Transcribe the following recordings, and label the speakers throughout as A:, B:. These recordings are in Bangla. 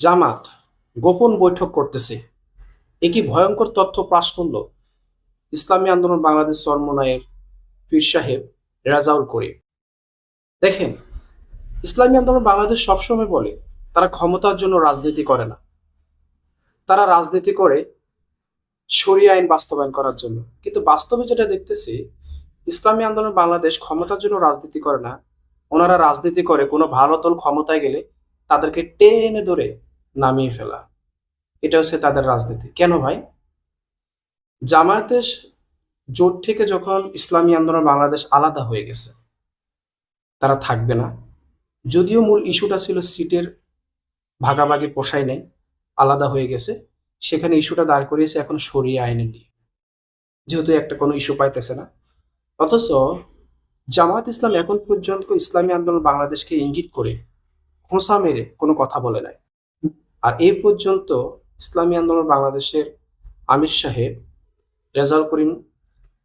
A: জামাত গোপন বৈঠক করতেছে। এ কি ভয়ঙ্কর তথ্য পাশ করল ইসলামী আন্দোলন বাংলাদেশ চরমনায়ের পীর সাহেব রাজাউল করিম। দেখেন, ইসলামী আন্দোলন বাংলাদেশ সবসময় বলে, তারা ক্ষমতার জন্য রাজনীতি করে না। তারা রাজনীতি করে সরিয়ে আইন বাস্তবায়ন করার জন্য। কিন্তু বাস্তবে যেটা দেখতেছি, ইসলামী আন্দোলন বাংলাদেশ ক্ষমতার জন্য রাজনীতি করে না। ওনারা রাজনীতি করে, কোনো ভালো ক্ষমতায় গেলে তাদেরকে টেনে ধরে নামিয়ে ফেলা। এটা হচ্ছে তাদের রাজনীতি। কেন ভাই? জামায়াতের জোট থেকে যখন ইসলামী আন্দোলন বাংলাদেশ আলাদা হয়ে গেছে, তারা থাকবে না। যদিও মূল ইস্যুটা ছিল সিটের ভাগাভাগি পোষায় নেই, আলাদা হয়ে গেছে। সেখানে ইস্যুটা দাঁড় করিয়েছে এখন সরিয়ে আইনে নিয়ে। যেহেতু একটা কোনো ইস্যু পাইতেছে না। অথচ জামায়াত ইসলাম এখন পর্যন্ত ইসলামী আন্দোলন বাংলাদেশকে ইঙ্গিত করে খোঁসা মেরে কোনো কথা বলে নাই। আর এই পর্যন্ত ইসলামী আন্দোলন বাংলাদেশের আমির সাহেব রেজাল করিম,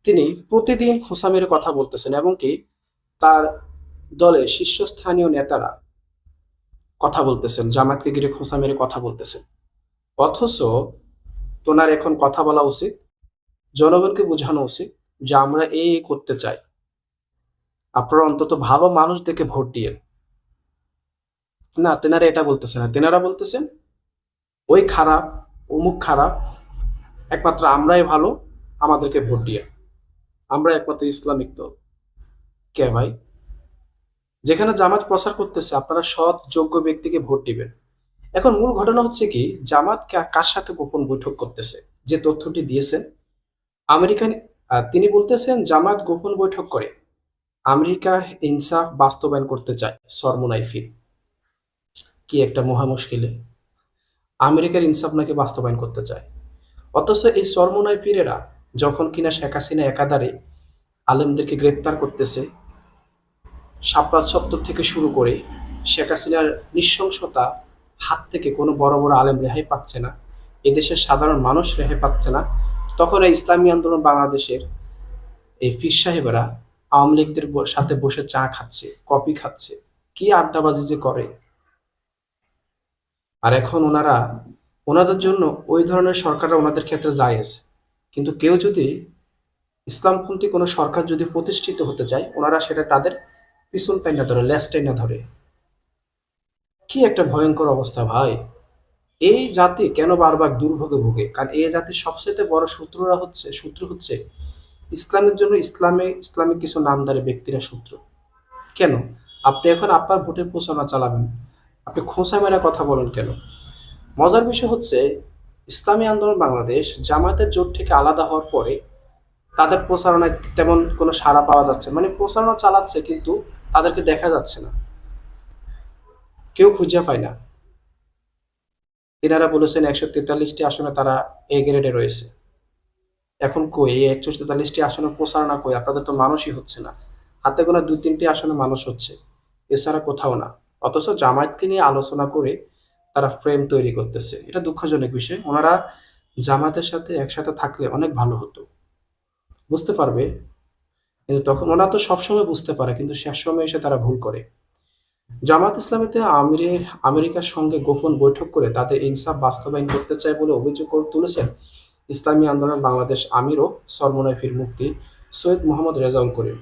A: তিনি প্রতিদিন খোঁসা মেরে কথা বলতেছেন এবং কি তার দলের শীর্ষস্থানীয় নেতারা কথা বলতেছেন জামাতকে ঘিরে খোঁসা মেরে কথা বলতেছেন। অথচ তোনার এখন কথা বলা উচিত, জনগণকে বোঝানো উচিত যে আমরা এই করতে চাই। আপনারা অন্তত ভালো মানুষ দেখে ভোট দিয়েন। না, তেনারা এটা বলতেছে না। তেনারা বলতেছেন ওই খারাপ, অমুক খারাপ, একমাত্র আমরাই ভালো, আমাদেরকে ভোট দিয়ে। আমরা একমাত্র ইসলামিক দল। কে ভাই? যেখানে জামাত প্রচার করতেছে, আপনারা সৎ, যোগ্য ব্যক্তিকে ভোট দিবেন। এখন মূল ঘটনা হচ্ছে কি, জামাত কার সাথে গোপন বৈঠক করতেছে? যে তথ্যটি দিয়েছেন, আমেরিকান তিনি বলতেছেন, জামাত গোপন বৈঠক করে। আমেরিকার ইনসাফ বাস্তবায়ন করতে চায় সরমোনাইফি কি একটা মহা মুশকিলে আমেরিকার ইনসাফ নাকি বাস্তবায়ন করতে চায়? অথচ এই সরমোনাই পীরেরা যখন কিনা শেখ হাসিনা একাধারে আলেমদেরকে গ্রেপ্তার করতেছে সাপ্রাত সপ্তর থেকে শুরু করে শেখ হাসিনার নৃশংসতা হাত থেকে কোনো বড় বড় আলেম রেহাই পাচ্ছে না, এদেশের সাধারণ মানুষ রেহাই পাচ্ছে না, তখন এই ইসলামী আন্দোলন বাংলাদেশের এই ফির সাহেবেরা আওয়ামী লীগদের সাথে বসে চা খাচ্ছে, কফি খাচ্ছে, কি আড্ডাবাজি যে করে। আর এখন ওনারা, ওনাদের জন্য ওই ধরনের সরকাররা ওনাদের ক্ষেত্রে জায়েজ কিন্তু কেউ যদি ইসলামপন্থী কোনো সরকার যদি প্রতিষ্ঠিত হতে চায়, ওনারা সেটা তাদের পিছন টাইনা ধরে লেস টাইনা ধরে। কি একটা ভয়ঙ্কর অবস্থা ভাই। এই জাতি কেন বারবার দুর্ভোগে ভোগে? কারণ এই জাতির সবচেয়ে বড় শত্রুরা হচ্ছে, শত্রু হচ্ছে ইসলামের জন্য ইসলামে, ইসলামিক কিছু নামদারি ব্যক্তিরা শত্রু। কেন? আপনি এখন আপনার ভোটের প্রচারণা চালাবেন। আপনি খোঁচা মেরা কথা বলেন কেন? মজার বিষয় হচ্ছে, ইসলামী আন্দোলন বাংলাদেশ জামায়াতের জোট থেকে আলাদা হওয়ার পরে তাদের প্রচারণায় তেমন কোনো সাড়া পাওয়া যাচ্ছে। মানে প্রচারণা চালাচ্ছে কিন্তু তাদেরকে দেখা যাচ্ছে না। কেউ খুঁজে পায় না। তিনারা বলেছেন একশো তেতাল্লিশটি আসনে তারা এ গ্রেডে রয়েছে। এখন কই? এই একশো তেতাল্লিশটি আসনে প্রচারণা কই? আপনাদের তো মানুষই হচ্ছে না। হাতে গোনা দু তিনটি আসনে মানুষ হচ্ছে। এছাড়া কোথাও না। অথচ জামায়াতকে নিয়ে আলোচনা করে তারা ফ্রেম তৈরি করতেছে। এটা দুঃখজনক বিষয়। ওনারা জামাতের সাথে একসাথে থাকলে অনেক ভালো হতো। বুঝতে পারবে? কিন্তু তখন ওনারা তো সবসময় বুঝতে পারে, কিন্তু শেষ সময় এসে তারা ভুল করে। জামাত ইসলামীতে আমিরে, আমেরিকার সঙ্গে গোপন বৈঠক করে তাদের ইনসাফ বাস্তবায়ন করতে চায় বলে অভিযোগ তুলেছেন ইসলামী আন্দোলন বাংলাদেশ আমির ও সরমনাফির মুক্তি সৈয়দ মোহাম্মদ রেজাউল করিম।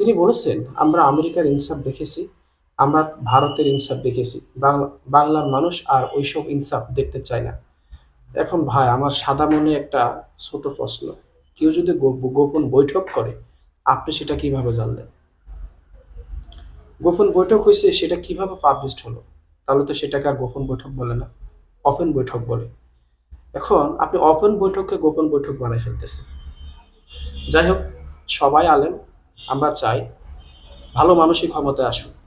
A: তিনি বলেছেন, আমরা আমেরিকার ইনসাফ দেখেছি আমরা ভারতের ইনসাফ দেখেছি। বাংলা, বাংলার মানুষ আর ওইসব ইনসাফ দেখতে চায় না। এখন ভাই, আমার সাদা মনে একটা ছোট প্রশ্ন। কেউ যদি গোপন বৈঠক করে, আপনি সেটা কীভাবে জানলেন? গোপন বৈঠক হয়েছে, সেটা কীভাবে পাবলিশড হলো? তাহলে তো সেটাকে আর গোপন বৈঠক বলে না ওপেন বৈঠক বলে। এখন আপনি ওপেন বৈঠককে গোপন বৈঠক বানাই ফেলতেছেন। যাই হোক, সবাই আলেম, আমরা চাই ভালো মানুষই ক্ষমতায় আসুক।